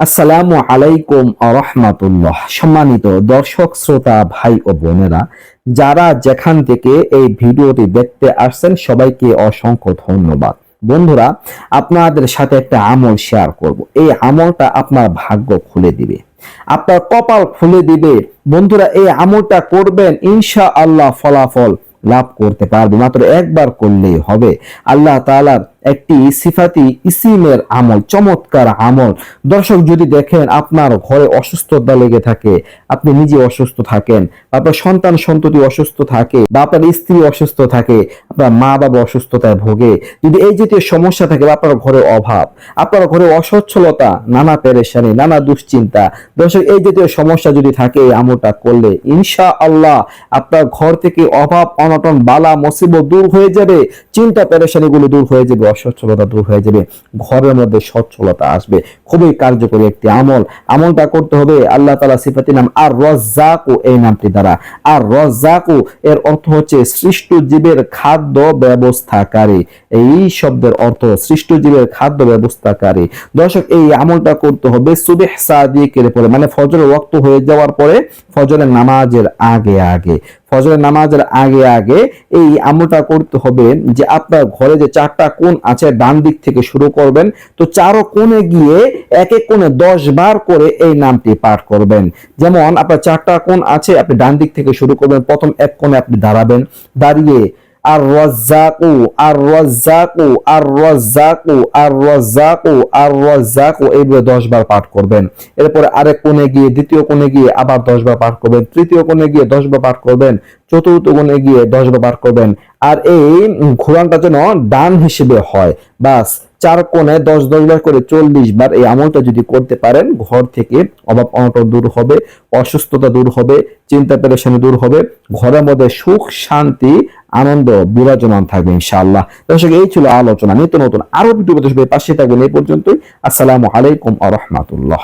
আসসালামু আলাইকুম রহমাতুল্লাহ। সম্মানিত দর্শক, শ্রোতা, ভাই ও বোনেরা, যারা যেখান থেকে এই ভিডিওটি দেখতে আসছেন, সবাইকে অসংখ্য ধন্যবাদ। বন্ধুরা, আপনাদের সাথে একটা আমল শেয়ার করব। এই আমলটা আপনার ভাগ্য খুলে দিবে। আপনার কপাল খুলে দিবে। বন্ধুরা, এই আমলটা করবেন ইনশা আল্লাহ ফলাফল লাভ করতে পারবে। মাত্র একবার করলেই হবে। আল্লাহ তাআলার একটি সিফাতি ইসিমের আমল, চমৎকার আমল। দর্শক যদি দেখেন আপনার ঘরে অসুস্থতা লেগে থাকে, আপনি নিজে অসুস্থ থাকেন, আপনার সন্তান সন্ততি অসুস্থ থাকে বা আপনার স্ত্রী অসুস্থ থাকে, আপনার মা বাবা অসুস্থতায় ভোগে। যদি এই জাতীয় সমস্যা থাকে বা আপনার ঘরে অভাব, আপনার ঘরে অসচ্ছলতা, নানা পেরেশানি, নানা দুশ্চিন্তা। দর্শক, এই জাতীয় সমস্যা যদি থাকে, এই আমলটা করলে ইনশা আল্লাহ আপনার ঘর থেকে অভাব, অনটন, বালা, মুসিবত দূর হয়ে যাবে, চিন্তা, পেরেশানিগুলো দূর হয়ে যাবে। অসচ্ছলতা দূর হয়ে যাবে, ঘরের মধ্যে সচ্ছলতা আসবে। খুবই কার্যকরী একটি আমল। আমলটা করতে হবে আল্লাহ তালা সিফাতি নাম আর রজ্জাকু এই নামটি দ্বারা। আর রজ্জাকু এর অর্থ হচ্ছে সৃষ্ট জীবের খাদ্য ব্যবস্থাকারী। এই শব্দের অর্থ সৃষ্ট জীবের খাদ্য ব্যবস্থাকারী। দর্শক, এই আমলটা করতে হবে সুবেহ সাদিকের পরে মানে ফজরের ওয়াক্ত হয়ে যাওয়ার পরে, ফজরের নামাজের আগে আগে। ফজরের নামাজের আগে আগে এই আমলটা করতে হবে যে আপনার ঘরে যে চারটা কোন আছে ডান দিক থেকে শুরু করবেন, তো চারো কোণে গিয়ে এক এক কোণে দশ বার করে এই নামটি পাঠ করবেন। যেমন আপনার চারটা কোণ আছে, আপনি ডান দিক থেকে শুরু করবেন, প্রথম এক কোণে আপনি দাঁড়াবেন, দাঁড়িয়ে আর রাজ্জাকু আর রাজ্জাকু আর রাজ্জাকু আর রাজ্জাকু আর রাজ্জাকু এইভাবে দশ বার পাঠ করবেন। এরপরে আরেক কোণে গিয়ে, দ্বিতীয় কোণে গিয়ে আবার দশ বার পাঠ করবেন। তৃতীয় কোণে গিয়ে দশ বার পাঠ করবেন। চতুর্থ কোণে গিয়ে দশ বার পাঠ করবেন। আর এই ঘোরানটা যেন ডান হিসেবে হয়। বাস চার কোণে দশ দশ বার করে চল্লিশ বার এই আমলটা যদি করতে পারেন, ঘর থেকে অভাব অনটন দূর হবে, অসুস্থতা দূর হবে, চিন্তা পেরেশানি দূর হবে, ঘরের মধ্যে সুখ, শান্তি, আনন্দ, বিরাজমান থাকবে ইনশাআল্লাহ। দর্শক, এই ছিল আলোচনা। নিত্য নতুন আরও ভিডিও পাশে থাকবেন। এই পর্যন্তই। আসসালামু আলাইকুম আ রহমাতুল্লাহ।